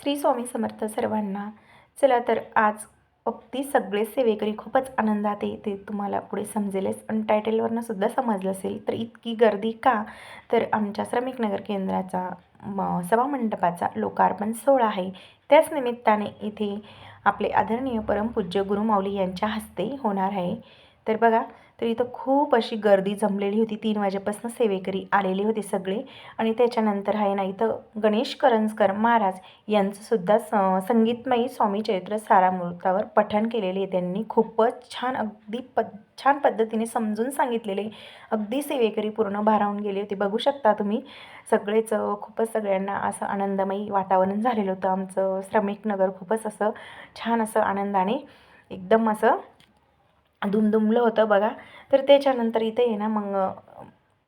श्री स्वामी समर्थ सर्वांना. चला तर आज अगदी सगळे सेवेकरी खूपच आनंदात येते तुम्हाला पुढे समजेलच. आणि टायटलवरनं सुद्धा समजलं असेल तर इतकी गर्दी का? तर आमच्या श्रमिक नगर केंद्राचा म सभामंडपाचा लोकार्पण सोहळा आहे. त्याच निमित्ताने इथे आपले आदरणीय परमपूज्य गुरुमाऊली यांच्या हस्ते होणार आहे. तर बघा तर इथं खूप अशी गर्दी जमलेली होती. तीन वाजेपासून सेवेकरी आलेले होते सगळे. आणि त्याच्यानंतर आहे ना इथं गणेश करंजकर महाराज यांचंसुद्धा स संगीतमयी स्वामी चरित्र सारामृतावर पठण केलेले आहे त्यांनी. खूपच छान अगदी पद छान पद्धतीने समजून सांगितलेले. अगदी सेवेकरी पूर्ण भारावून गेले होते. बघू शकता तुम्ही सगळेच खूपच सगळ्यांना असं आनंदमयी वातावरण झालेलं होतं. आमचं श्रमिक नगर खूपच असं छान असं आनंदाने एकदम असं दुमदुमलं होतं बघा. तर त्याच्यानंतर इथे आहे ना मग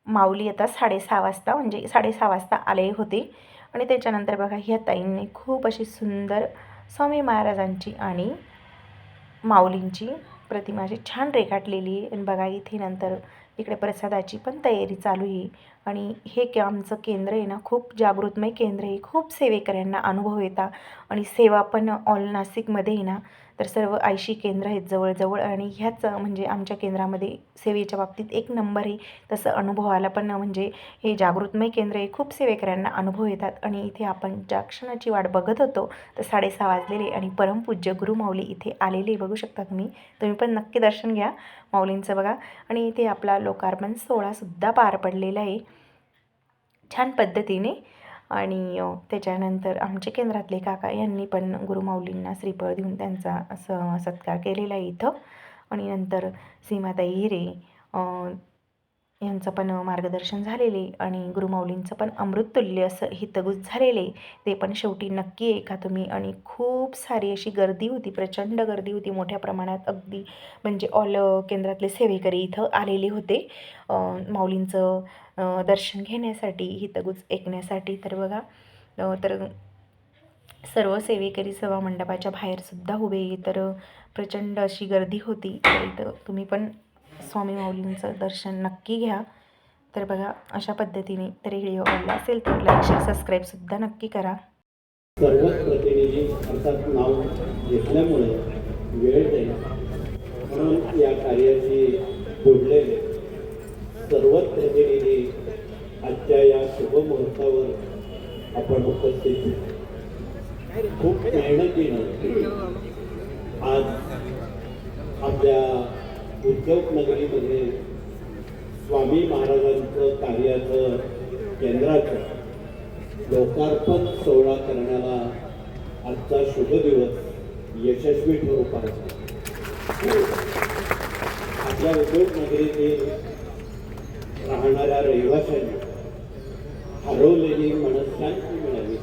माऊली आता साडेसहा वाजता म्हणजे साडेसहा वाजता आले होते. आणि त्याच्यानंतर बघा ह्या ताईंनी खूप अशी सुंदर स्वामी महाराजांची आणि माऊलींची प्रतिमा अशी छान रेखाटलेली आहे. आणि बघा इथे नंतर इकडे प्रसादाची पण तयारी चालू आहे. आणि हे के आमचं केंद्र आहे ना खूप जागृतमय केंद्र आहे. खूप सेवेकऱ्यांना अनुभव येतात आणि सेवा पण ऑल नाशिकमध्ये आहे ना तर सर्व ऐंशी केंद्र आहेत जवळजवळ. आणि ह्याच म्हणजे आमच्या केंद्रामध्ये सेवेच्या बाबतीत एक नंबर आहे. तसं अनुभवाला पण म्हणजे हे जागृतमय केंद्र आहे. खूप सेवेकऱ्यांना अनुभव येतात. आणि इथे आपण ज्या क्षणाची वाट बघत होतो तर साडेसहा वाजलेले आणि परमपूज्य गुरुमाऊली इथे आलेले बघू शकता तुम्ही. तुम्ही पण नक्की दर्शन घ्या माऊलींचं बघा. आणि इथे आपला लोकार्पण सोहळासुद्धा पार पडलेला आहे. छान पद्धतीने. आणि त्याच्यानंतर आमचे केंद्रातले काका यांनी पण गुरुमाऊलींना श्रीफळ देऊन त्यांचा असं सत्कार केलेला आहे इथं. आणि नंतर सीमाताई हिरे यांचं पण मार्गदर्शन झालेले आणि गुरुमाऊलींचं पण अमृततुल्य असं हितगुज झालेले ते पण शेवटी नक्की ऐका तुम्ही. आणि खूप सारी अशी गर्दी होती प्रचंड गर्दी होती मोठ्या प्रमाणात अगदी म्हणजे ऑल केंद्रातले सेवेकरी इथं आलेले होते. माऊलींचं दर्शन घेण्यासाठी हितगुज ऐकण्यासाठी. तर बघा तर सर्व सेवेकरी सभा मंडपाच्या बाहेरसुद्धा उभे. तर प्रचंड अशी गर्दी होती. तर इथं तुम्ही पण स्वामी माऊलींचं दर्शन नक्की घ्या. तर बघा अशा पद्धतीने तरी व्हिडिओ आवडला असेल तर लाईक शेअर सबस्क्राईबसुद्धा नक्की करा. सर्वच प्रतिनिधी अर्थात नाव घेतल्यामुळे वेळ जाईल म्हणून या कार्याशी जोडलेले सर्वच प्रतिनिधी आजच्या या शुभमुहूर्तावर आपण उपस्थित खूप मेहनतीनं आज आपल्या उद्योगनगरीमध्ये स्वामी महाराजांचं कार्याचं केंद्राचं लोकार्पण सोहळा करण्याला आजचा शुभ दिवस यशस्वी ठरू पाहिजे. आपल्या उद्योग नगरीतील राहणाऱ्या रहिवाशांनी हरवलेली मनशांती मिळावी.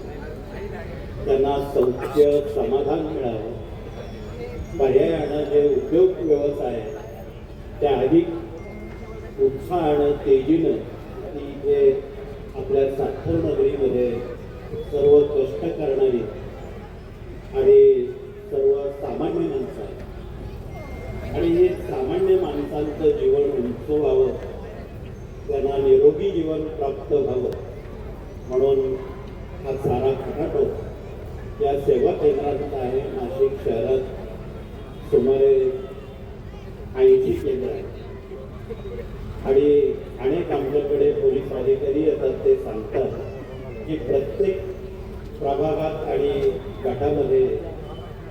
त्यांना सौख्य समाधान मिळावं. पर्यायानं जे उद्योग व्यवसाय आहे, त्या अधिक उत्साहानं तेजीनं ती जे आपल्या साखर नगरीमध्ये सर्व कष्ट करणारी आणि सर्व सामान्य माणसं आहेत. आणि हे सामान्य माणसांचं जीवन उंच व्हावं त्यांना निरोगी जीवन प्राप्त व्हावं म्हणून हा सारा खटाटो या सेवा केंद्राचा आहे नाशिक शहरात. सुमारे ऐंशी केंद्र आहे आणि अनेक आमच्याकडे पोलीस अधिकारी येतात ते सांगतात की प्रत्येक प्रभागात आणि गटामध्ये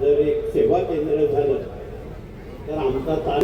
जर एक सेवा केंद्र झालं तर आमचा ताण